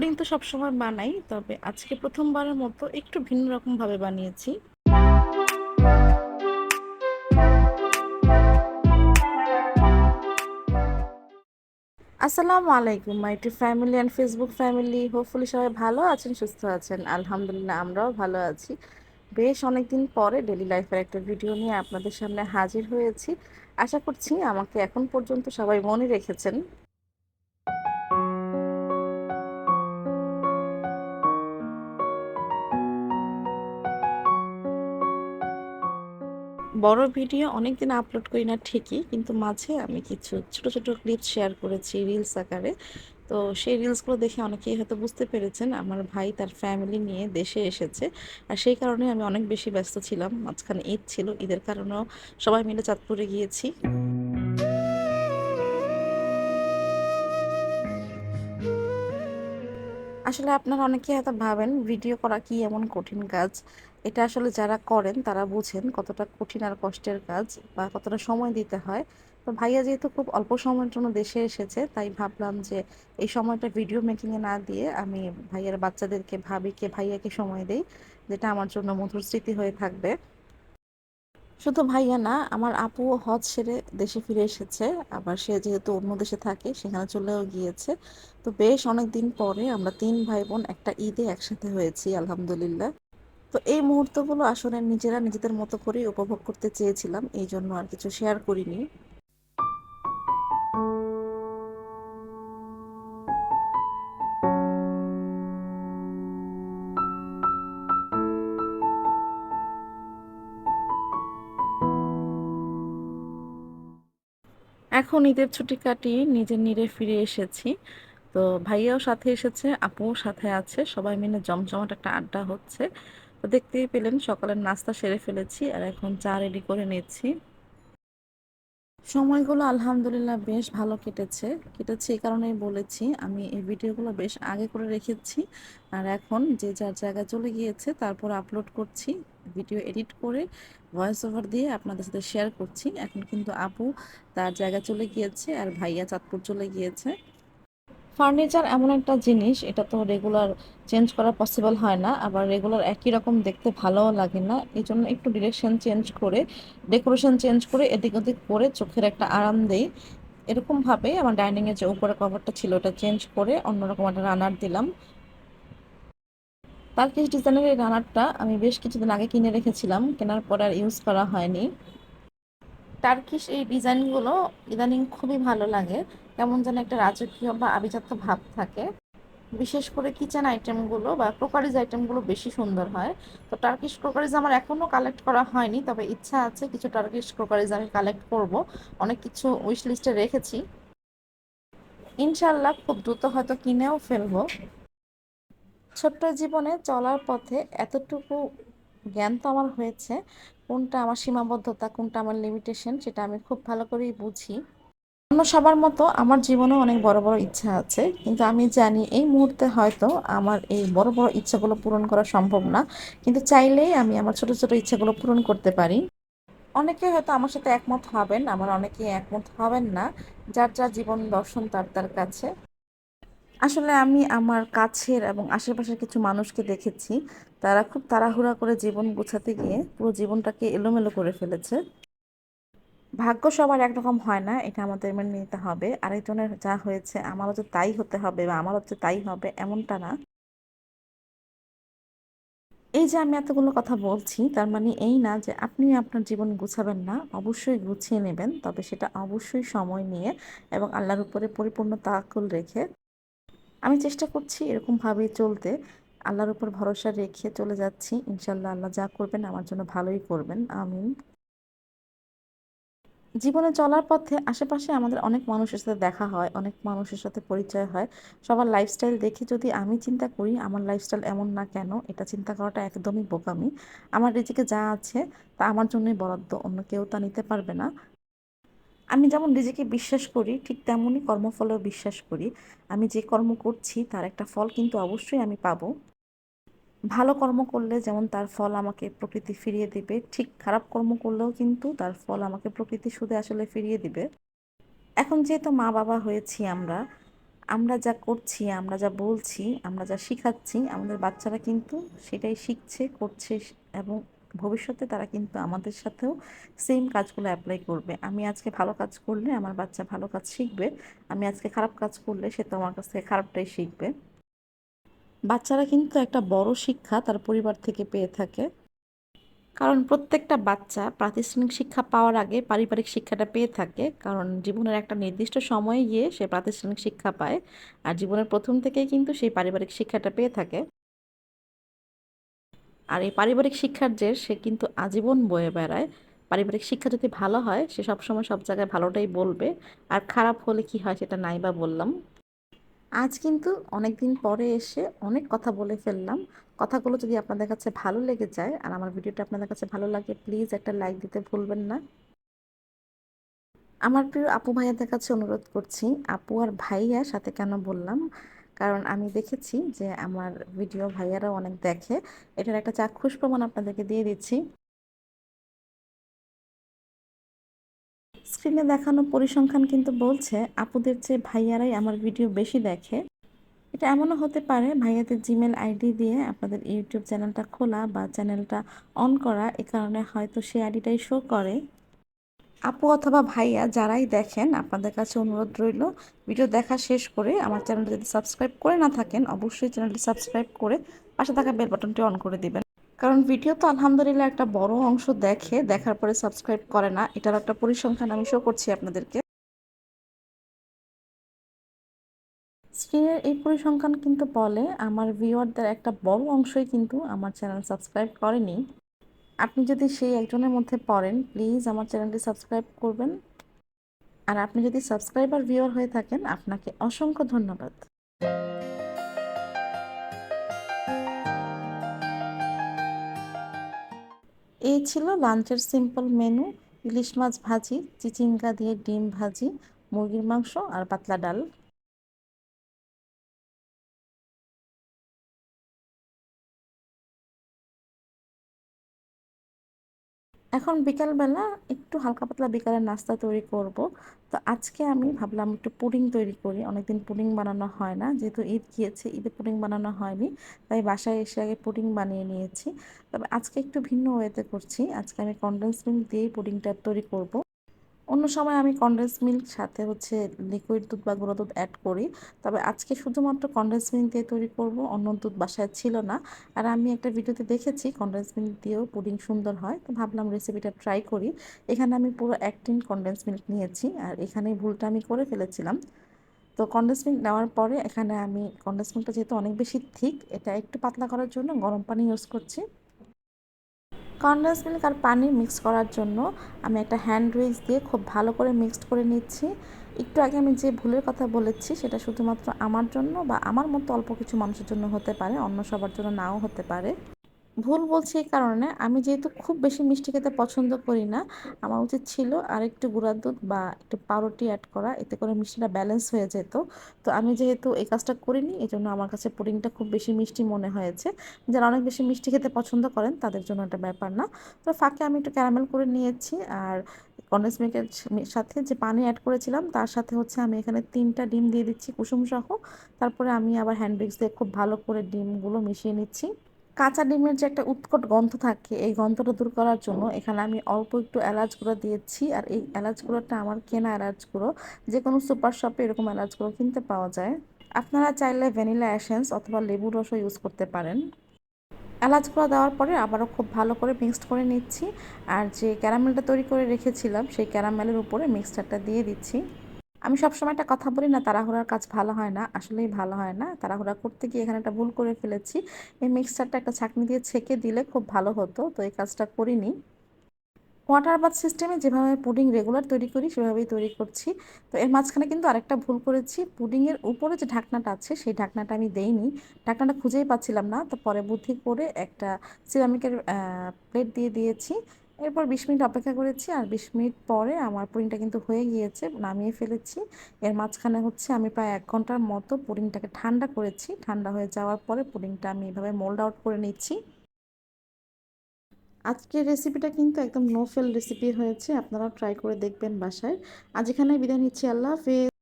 Pudding তো সবসময় বানাই, তবে আজকে প্রথমবারের মতো একটু ভিন্ন রকম ভাবে বানিয়েছি। আসসালামু আলাইকুম my to family and Facebook family. Hopefully সবাই ভালো আছেন, সুস্থ আছেন। আলহামদুলিল্লাহ, আমরাও ভালো আছি। বেশ অনেকদিন পরে ডেলি লাইফের একটা ভিডিও নিয়ে আপনাদের সামনে হাজির হয়েছি। আশা করছি আমাকে এখন পর্যন্ত সবাই মনে রেখেছেন। বড় ভিডিও অনেক দিন আপলোড করি না ঠিকই, কিন্তু মাঝে আমি কিছু ছোট ছোট ক্লিপ শেয়ার করেছি রিলস আকারে। তো সেই রিলসগুলো দেখে অনেকেই হয়তো বুঝতে পেরেছেন, আমার ভাই তার ফ্যামিলি নিয়ে দেশে এসেছে। আর সেই কারণে আমি অনেক বেশি ব্যস্ত ছিলাম, মাঝখানে ঈদ ছিল, ঈদের কারণেও সবাই মিলে চাঁদপুরে গিয়েছি। আসলে আপনারা অনেকেই হয়তো ভাবেন ভিডিও করা কি এমন কঠিন কাজ? এটা আসলে যারা করেন তারা বুঝেন কতটা কঠিন আর কষ্টের কাজ বা কতটা সময় দিতে হয়। তো ভাইয়া যেহেতু খুব অল্প সময়ের জন্য দেশে এসেছে, তাই ভাবলাম যে এই সময়টা ভিডিও মেকিংয়ে না দিয়ে আমি ভাইয়ার বাচ্চাদেরকে, ভাবিকে, ভাইয়াকে সময় দেই, যেটা আমার জন্য মধুর স্মৃতি হয়ে থাকবে। শুধু ভাইয়া না, আমার আপু হজ সেরে দেশে ফিরে এসেছে। আবার সে যেহেতু অন্য দেশে থাকে, সেখানে চলেও গিয়েছে। তো বেশ অনেক দিন পরে আমরা তিন ভাই বোন একটা ঈদে একসাথে হয়েছি, আলহামদুলিল্লাহ। তো এই মুহূর্তগুলো আসলে নিজেরা নিজেদের মতো করেই উপভোগ করতে চেয়েছিলাম, এই জন্য আর কিছু শেয়ার করিনি। এখন ঈদের ছুটি কাটিয়ে নিজের নিরে ফিরে এসেছি। তো ভাইয়াও সাথে এসেছে, আপুও সাথে আছে, সবাই মিলে জমজমাট একটা আড্ডা হচ্ছে। তো দেখতেই পেলেন, সকালের নাস্তা সেরে ফেলেছি আর এখন চা রেডি করে নিচ্ছি। সময়গুলো আলহামদুলিল্লাহ বেশ ভালো কেটেছে। কেটেছে এই কারণেই বলেছি, আমি এই ভিডিওগুলো বেশ আগে করে রেখেছি। আর এখন যে যার জায়গায় চলে গিয়েছে, তারপর আপলোড করছি। ভিডিও এডিট করে ভয়েস ওভার দিয়ে আপনাদের সাথে শেয়ার করছি। এখন কিন্তু আপু তার জায়গা চলে গিয়েছে আর ভাইয়া চাঁদপুর চলে গিয়েছে। ফার্নিচার এমন একটা জিনিস, এটা তো রেগুলার চেঞ্জ করা পসিবল হয় না, আবার রেগুলার একই রকম দেখতে ভালোও লাগে না। এই জন্য একটু ডিরেকশন চেঞ্জ করে ডেকোরেশন চেঞ্জ করে এদিক ওদিক করে চোখের একটা আরাম দেই। এরকমভাবে আমার ডাইনিংয়ের যে উপরে কভারটা ছিল, ওটা চেঞ্জ করে অন্যরকম একটা রানার দিলাম। তার্কিশ ডিজাইনের এই রানারটা আমি বেশ কিছুদিন আগে কিনে রেখেছিলাম। কেনার পর আর ইউজ করা হয়নি। টার্কিশ এই ডিজাইনগুলো ইদানিং খুবই ভালো লাগে। কেমন যেন একটা রাজকীয় বা আভিজাত্য ভাব থাকে। বিশেষ করে কিচেন আইটেমগুলো বা ক্রোকারিজ আইটেমগুলো বেশি সুন্দর হয়। তো টার্কিশ ক্রোকারিজ আমার এখনও কালেক্ট করা হয়নি, তবে ইচ্ছা আছে কিছু টার্কিশ ক্রোকারিজ আমি কালেক্ট করব। অনেক কিছু উইশ লিস্টে রেখেছি। ইনশাল্লাহ খুব দ্রুত হয়তো কিনেও ফেলব। ছোট্ট জীবনে চলার পথে এতটুকু জ্ঞান তো আমার হয়েছে, কোনটা আমার সীমাবদ্ধতা, কোনটা আমার লিমিটেশন সেটা আমি খুব ভালো করেই বুঝি। অন্য সবার মতো আমার জীবনেও অনেক বড় বড় ইচ্ছা আছে, কিন্তু আমি জানি এই মুহূর্তে হয়তো আমার এই বড় বড় ইচ্ছাগুলো পূরণ করা সম্ভব না, কিন্তু চাইলেই আমি আমার ছোট ছোট ইচ্ছাগুলো পূরণ করতে পারি। অনেকে হয়তো আমার সাথে একমত হবেন, আমার অনেকে একমত হবেন না, যার যার জীবন দর্শন তার তার কাছে। আসলে আমি আমার কাছের এবং আশেপাশের কিছু মানুষকে দেখেছি, তারা খুব তাড়াহুড়া করে জীবন গোছাতে গিয়ে পুরো জীবনটাকে এলোমেলো করে ফেলেছে। ভাগ্য সবার একরকম হয় না, এটা আমাদের মেনে নিতে হবে। আরেকজনের যা হয়েছে, আমারও তো তাই হতে হবে বা আমারও তো তাই হবে, এমনটা না। এই যে আমি এতগুলো কথা বলছি, তার মানে এই না যে আপনি আপনার জীবন গুছাবেন না, অবশ্যই গুছিয়ে নেবেন, তবে সেটা অবশ্যই সময় নিয়ে এবং আল্লাহর উপরে পরিপূর্ণ তাকুল রেখে আমি চেষ্টা করছি এরকমভাবেই চলতে। আল্লাহর উপর ভরসা রেখে চলে যাচ্ছি। ইনশাল্লাহ আল্লাহ যা করবেন আমার জন্য ভালোই করবেন। আমিন। জীবনে চলার পথে আশেপাশে আমাদের অনেক মানুষের সাথে দেখা হয়, অনেক মানুষের সাথে পরিচয় হয়। সবার লাইফস্টাইল দেখে যদি আমি চিন্তা করি, আমার লাইফস্টাইল এমন না কেন? এটা চিন্তা করাটা একদমই বোকামি। আমার রিজিকে যা আছে তা আমার জন্যই বরাদ্দ, অন্য কেউ তা নিতে পারবে না। আমি যেমন নিজেকে বিশ্বাস করি, ঠিক তেমনই কর্মফলেও বিশ্বাস করি। আমি যে কর্ম করছি, তার একটা ফল কিন্তু অবশ্যই আমি পাবো। ভালো কর্ম করলে যেমন তার ফল আমাকে প্রকৃতি ফিরিয়ে দিবে, ঠিক খারাপ কর্ম করলেও কিন্তু তার ফল আমাকে প্রকৃতি সুদে আসলে ফিরিয়ে দিবে। এখন যেহেতু মা বাবা হয়েছি আমরা আমরা যা করছি, আমরা যা বলছি, আমরা যা শিখাচ্ছি, আমাদের বাচ্চারা কিন্তু সেটাই শিখছে, করছে এবং ভবিষ্যতে তারা কিন্তু আমাদের সাথেও সেম কাজগুলো অ্যাপ্লাই করবে। আমি আজকে ভালো কাজ করলে, আমার বাচ্চা ভালো কাজ শিখবে। আমি আজকে খারাপ কাজ করলে, সে তো আমার কাছ থেকে খারাপটাই শিখবে। বাচ্চারা কিন্তু একটা বড় শিক্ষা তার পরিবার থেকে পেয়ে থাকে। কারণ প্রত্যেকটা বাচ্চা প্রাতিষ্ঠানিক শিক্ষা পাওয়ার আগে পারিবারিক শিক্ষাটা পেয়ে থাকে। কারণ জীবনের একটা নির্দিষ্ট সময়ে গিয়ে সে প্রাতিষ্ঠানিক শিক্ষা পায়। আর জীবনের প্রথম থেকেই কিন্তু সেই পারিবারিক শিক্ষাটা পেয়ে থাকে। আর এই পারিবারিক শিক্ষার যে, সে কিন্তু আজীবন বয়ে বেড়ায়। পারিবারিক শিক্ষা যদি ভালো হয়, সে সবসময় সব জায়গায় ভালোটাই বলবে। আর খারাপ হলে কি হয় সেটা নাই বা বললাম। আজ কিন্তু অনেক দিন পরে এসে অনেক কথা বলে ফেললাম। কথাগুলো যদি আপনাদের কাছে ভালো লেগে যায় আর আমার ভিডিওটা আপনাদের কাছে ভালো লাগে প্লিজ একটা লাইক দিতে ভুলবেন না। আমার প্রিয় আপু ভাইয়াদের কাছে অনুরোধ করছি, আপু আর ভাইয়া সাথে কেন বললাম? কারণ আমি দেখেছি যে আমার ভিডিও ভাইয়ারাও অনেক দেখে। এটার একটা চাক্ষুষ প্রমাণ আপনাদেরকে দিয়ে দিচ্ছি। স্ক্রিনে দেখানো পরিসংখ্যান কিন্তু বলছে, আপুদের চেয়ে ভাইয়ারাই আমার ভিডিও বেশি দেখে। এটা এমনও হতে পারে, ভাইয়াদের জিমেল আইডি দিয়ে আপনাদের ইউটিউব চ্যানেলটা খোলা বা চ্যানেলটা অন করা, এ কারণে হয়তো সেই আইডিটাই শো করে। আপু অথবা ভাইয়া যারাই দেখেন, আপনাদের কাছে অনুরোধ রইল, ভিডিও দেখা শেষ করে আমার চ্যানেলটা যদি সাবস্ক্রাইব করে না থাকেন, অবশ্যই চ্যানেলটি সাবস্ক্রাইব করে পাশে থাকা বেল বাটনটি অন করে দিবেন। কারণ ভিডিও তো আলহামদুলিল্লাহ একটা বড় অংশ দেখে, দেখার পরে সাবস্ক্রাইব করে না, এটার একটা পরিসংখ্যান আমি শো করছি আপনাদেরকে। স্ক্রিনের এই পরিসংখ্যান কিন্তু বলে, আমার ভিউয়ারদের একটা বড় অংশই কিন্তু আমার চ্যানেল সাবস্ক্রাইব করেনি। আপনি যদি সেই একজনের মধ্যে পড়েন প্লিজ আমার চ্যানেলটি সাবস্ক্রাইব করবেন। আর আপনি যদি সাবস্ক্রাইবার ভিউয়ার হয়ে থাকেন, আপনাকে অসংখ্য ধন্যবাদ। এই ছিল লাঞ্চের সিম্পল মেনু ইলিশ মাছ ভাজি, চিচিঙ্গা দিয়ে ডিম ভাজি, মুরগির মাংস আর পাতলা ডাল। এখন বিকালবেলা একটু হালকা পাতলা বিকালের নাস্তা তৈরি করব। তো আজকে আমি ভাবলাম একটু পুডিং তৈরি করি। অনেকদিন পুডিং বানানো হয় না। যেহেতু ঈদ গিয়েছে, ঈদে পুডিং বানানো হয়নি, তাই বাসায় এসে আগে পুডিং বানিয়ে নিয়েছি। তবে আজকে একটু ভিন্ন ওয়েতে করছি। আজকে আমি কনডেন্স মিল্ক দিয়েই পুডিংটা তৈরি করব। অন্য সময় আমি কনডেন্স মিল্ক সাথে হচ্ছে লিকুইড দুধ বা গুঁড়ো দুধ অ্যাড করি। তবে আজকে শুধুমাত্র কনডেন্স মিল্ক দিয়ে তৈরি করব, অন্য দুধ বাসায় ছিল না। আর আমি একটা ভিডিওতে দেখেছি কনডেন্স মিল্ক দিয়েও পুডিং সুন্দর হয়, তো ভাবলাম রেসিপিটা ট্রাই করি। এখানে আমি পুরো এক টিন কনডেন্স মিল্ক নিয়েছি, আর এখানে ভুলটা আমি করে ফেলেছিলাম। তো কনডেন্স মিল্ক নেওয়ার পরে এখানে আমি কনডেন্স মিল্কটা যেহেতু অনেক বেশি থিক এটা একটু পাতলা করার জন্য গরম পানি ইউজ করছি। কনডেন্স মিল্ক আর পানি মিক্স করার জন্য আমি একটা হ্যান্ড উইক্স দিয়ে খুব ভালো করে মিক্সড করে নিচ্ছি। একটু আগে আমি যে ভুলের কথা বলেছি, সেটা শুধুমাত্র আমার জন্য বা আমার মতো অল্প কিছু মানুষের জন্য হতে পারে, অন্য সবার জন্য নাও হতে পারে। ভুল বলছি এই কারণে, আমি যেহেতু খুব বেশি মিষ্টি খেতে পছন্দ করি না, আমার উচিত ছিল আর একটু গুঁড়ার দুধ বা একটু পাউরুটি অ্যাড করা, এতে করে মিষ্টিটা ব্যালেন্স হয়ে যেত। তো আমি যেহেতু এই কাজটা করিনি এই জন্য আমার কাছে পুডিংটা খুব বেশি মিষ্টি মনে হয়েছে। যারা অনেক বেশি মিষ্টি খেতে পছন্দ করেন, তাদের জন্য এটা ব্যাপার না। তো ফাঁকে আমি একটু ক্যারামেল করে নিয়েছি, আর কন্ডেন্স মিল্কের সাথে যে পানি অ্যাড করেছিলাম, তার সাথে হচ্ছে আমি এখানে তিনটা ডিম দিয়ে দিচ্ছি কুসুম সহ তারপরে আমি আবার হ্যান্ড দিয়ে খুব ভালো করে ডিমগুলো মিশিয়ে নিচ্ছি। কাঁচা ডিমের যে একটা উৎকট গন্ধ থাকে, এই গন্ধটা দূর করার জন্য এখানে আমি অল্প একটু এলাচ গুঁড়ো দিয়েছি। আর এই এলাচ গুঁড়োটা আমার কেনা এলাচ গুঁড়ো যে কোনো সুপার শপে এরকম এলাচ গুঁড়ো কিনতে পাওয়া যায়। আপনারা চাইলে ভ্যানিলা অ্যাসেন্স অথবা লেবুর রসও ইউজ করতে পারেন। এলাচ গুঁড়ো দেওয়ার পরে আবারও খুব ভালো করে মিক্সড করে নিচ্ছি। আর যে ক্যারামেলটা তৈরি করে রেখেছিলাম, সেই ক্যারামেলের উপরে মিক্সচারটা দিয়ে দিচ্ছি। আমি সবসময় একটা কথা বলি, না, তাড়াহুড়ার কাজ ভালো হয় না, আসলেই ভালো হয় না। তাড়াহুড়া করতে গিয়ে এখানে একটা ভুল করে ফেলেছি। এই মিক্সচারটা একটা ছাঁকনি দিয়ে ছেঁকে দিলে খুব ভালো হতো। তো এই কাজটা করিনি। ওয়াটার বাথ সিস্টেমে যেভাবে পুডিং রেগুলার তৈরি করি, সেভাবেই তৈরি করছি। তো এর মাঝখানে কিন্তু আরেকটা ভুল করেছি। পুডিংয়ের উপরে যে ঢাকনাটা আছে, সেই ঢাকনাটা আমি দেইনি। ঢাকনাটা খুঁজেই পাচ্ছিলাম না। তো পরে বুদ্ধি করে একটা সিরামিকের প্লেট দিয়ে দিয়েছি। এরপর বিশ মিনিট অপেক্ষা করেছি আর বিশ মিনিট পরে আমার পুডিংটা কিন্তু হয়ে গিয়েছে, নামিয়ে ফেলেছি। এর মাঝখানে হচ্ছে আমি প্রায় এক ঘণ্টার মতো পুডিংটাকে ঠান্ডা করেছি। ঠান্ডা হয়ে যাওয়ার পরে পুডিংটা আমি এভাবে মোল্ড আউট করে নিচ্ছি। আজকের রেসিপিটা কিন্তু একদম নো ফেল রেসিপি হয়েছে, আপনারাও ট্রাই করে দেখবেন বাসায়। আজ এখানে বিদায় নিচ্ছি, আল্লাহ হাফেজ।